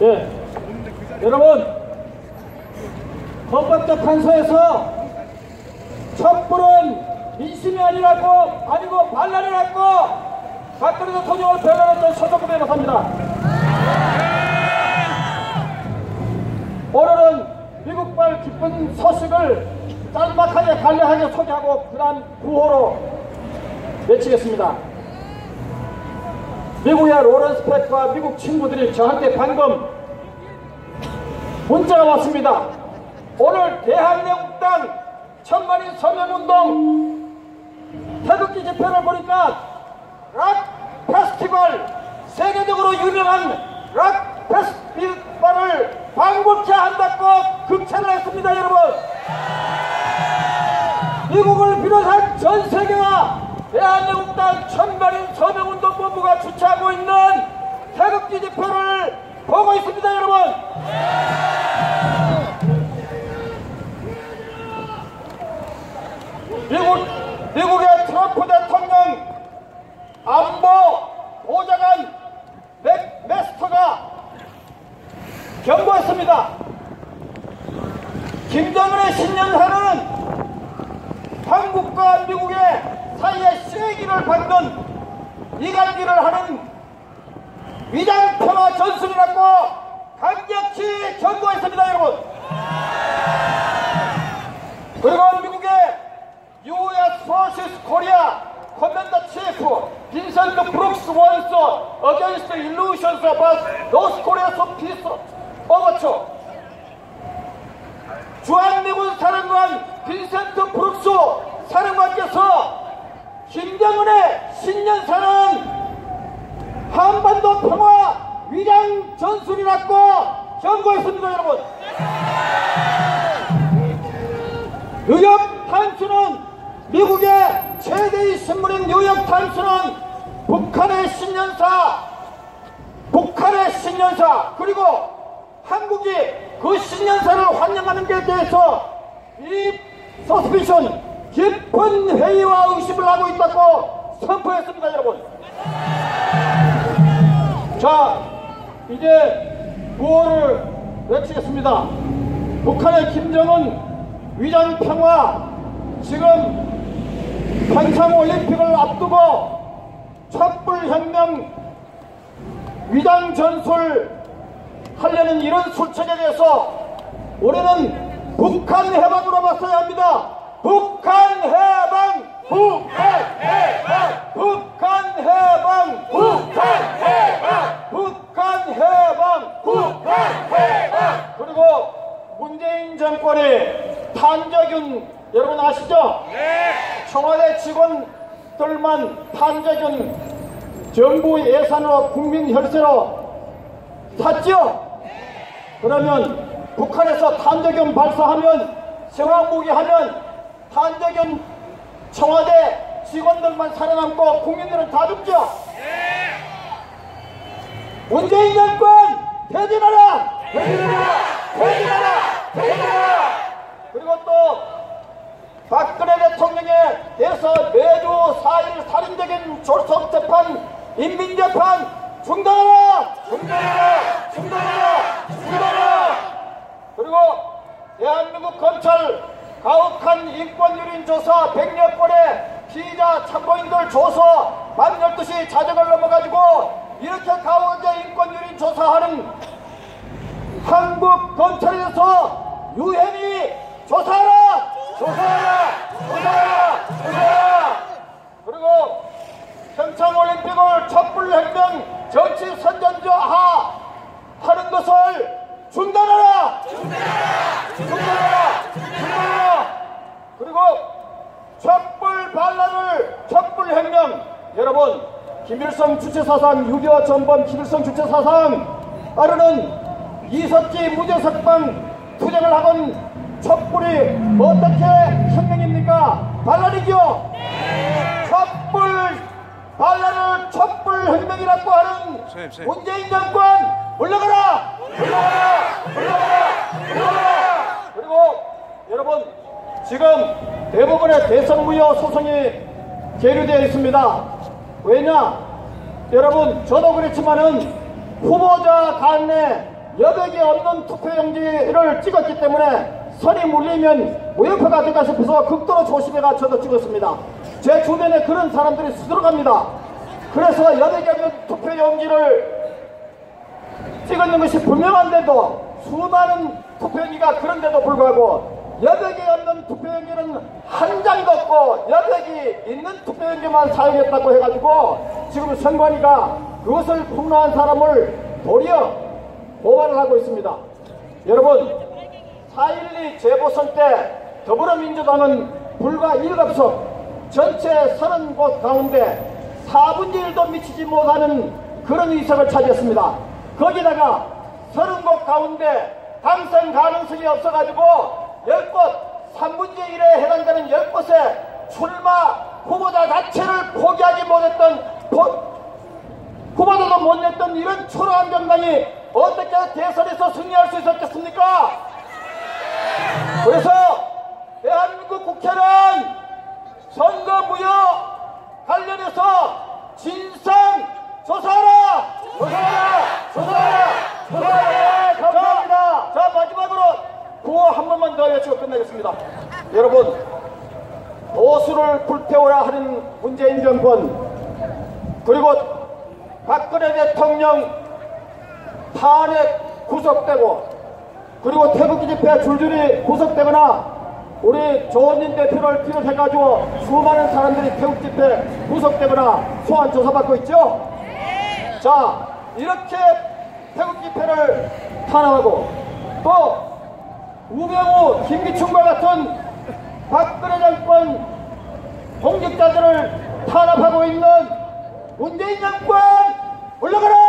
예. 여러분, 헌법재판소에서 촛불은 민심이 아니라고, 아니고 반란이라고 박근혜 대통령을 변호했던 서석구에 못합니다. 오늘은 미국발 기쁜 소식을 짤막하게 간략하게 소개하고 그다음 구호로 외치겠습니다. 미국의 로렌스 팩과 미국 친구들이 저한테 방금 문자가 왔습니다. 오늘 대한민국당 천만인 서명운동 태극기 집회를 보니까 락 페스티벌 세계적으로 유명한 락 페스티벌을 방불케 한다고 극찬을 했습니다 여러분 미국을 비롯한 전 세계와 대한민국당 천만인 서명운동 본부가 주최하고 있는 태극기 집회를 보고 있습니다 여러분 미국, 미국의 트럼프 대통령 안보 보좌관 맥, 메스터가 경고했습니다. 김정은의 신년사는 한국과 미국의 사이에 쐐기를 받는 이간질을 하는 위장평화 전술이라고 강력히 경고했습니다 여러분. 그리고 미국의 US vs 코리아 커맨더 치프 빈센트 브룩스 원서 against the illusions about North Korea's peace overture 주한미군 사령관 빈센트 브룩스 사령관께서 김정은의 신년사는 한반도 평화 위장 전술이라고 경고했습니다 여러분. 뉴욕 타임스는 미국의 최대의 신문인 뉴욕 타임스는 북한의 신년사 북한의 신년사 그리고 한국이 그 신년사를 환영하는 데 대해서 이 서스피션 깊은 회의와 의심을 하고 있다고 선포했습니다 여러분 자 이제 구호를 외치겠습니다 북한의 김정은 위장 평화 지금 평창 올림픽을 앞두고 촛불혁명 위장 전술 하려는 이런 술책에 대해서 우리는 북한 해방으로 맞서야 합니다. 북한 해방! 북한 해방! 북한 해방! 북한 해방! 북한! 그리고 문재인 정권의 탄저균 여러분 아시죠? 네. 청와대 직원들만 탄저균 정부 예산으로 국민 혈세로 샀죠? 그러면 북한에서 탄저균 발사하면 생화무기 하면 탄저균 청와대 직원들만 살아남고 국민들은 다 죽죠? 문재인 정권 퇴진하라! 퇴진하라! 퇴진하라! 퇴진하라! 그리고 또 박근혜 대통령에 대해서 매주 4일 살인적인 졸속 재판, 인민 재판 중단하라! 중단하라! 중단하라! 중단하라! 그리고 대한민국 검찰 가혹한 인권유린 조사 100여 건의 피의자 참고인들 조서 만 12시 자정을 넘어가지고 이렇게 가혹하게 인권유린 조사하는 한국 검찰에서 유엔이 조사하라! 조사하라! 조사하라! 조사하라! 그리고 평창올림픽을 촛불혁명 정치 선전조 하 하는 것을 중단하라! 중단하라! 중단하라! 중단하라! 그리고 촛불 반란을 촛불혁명 여러분 김일성 주체사상 6.25 전범 김일성 주체사상 따르는 이석기 무죄석방 투쟁을 하건 촛불이 어떻게 혁명입니까? 반란이죠? 촛불 반란을 촛불 혁명이라고 하는. 문재인 정권 물러가라! 물러가라! 물러가라! 물러가라! 그리고 여러분 지금 대부분의 대선 무효 소송이 계류되어 있습니다. 왜냐? 여러분 저도 그렇지만은 후보자 간에 여백이 없는 투표용지를 찍었기 때문에 선이 물리면 무효표가 될까 싶어서 극도로 조심해가 저도 찍었습니다. 제 주변에 그런 사람들이 수두룩합니다. 그래서 여백이 없는 투표용지를 찍었는 것이 분명한데도 수많은 투표용지가 그런데도 불구하고 여백이 없는 투표용지는 한 장도 없고 여백이 있는 투표용지만 사용했다고 해가지고 지금 선관위가 그것을 폭로한 사람을 도리어 고발을 하고 있습니다. 여러분 4.12 재보선 때 더불어민주당은 불과 1급석 전체 30곳 가운데 4분의 1도 미치지 못하는 그런 의석을 차지했습니다. 거기다가 30곳 가운데 당선 가능성이 없어가지고 10곳 3분의 1에 해당되는 10곳에 출마 후보자 자체를 포기하지 못했던 포- 후보자도 못 냈던 이런 초라한 정당이 어떻게 대선에서 승리할 수 있었겠습니까? 그래서 대한민국 국회는 선거 무효 관련해서 진상 조사하라! 조사하라! 조사하라! 조사하라! 네, 감사합니다. 자, 마지막으로 구호 한 번만 더 외치고 끝내겠습니다. 여러분, 보수를 불태워야 하는 문재인 정권, 그리고 박근혜 대통령 탄핵 구속되고 그리고 태극기 집회 줄줄이 구속되거나 우리 조원진 대표를 비롯해가지고 수많은 사람들이 태극 집회 구속되거나 소환 조사받고 있죠? 자 이렇게 태극 집회를 탄압하고 또 우병우, 김기춘과 같은 박근혜 정권 공직자들을 탄압하고 있는 문재인 정권 올라가라!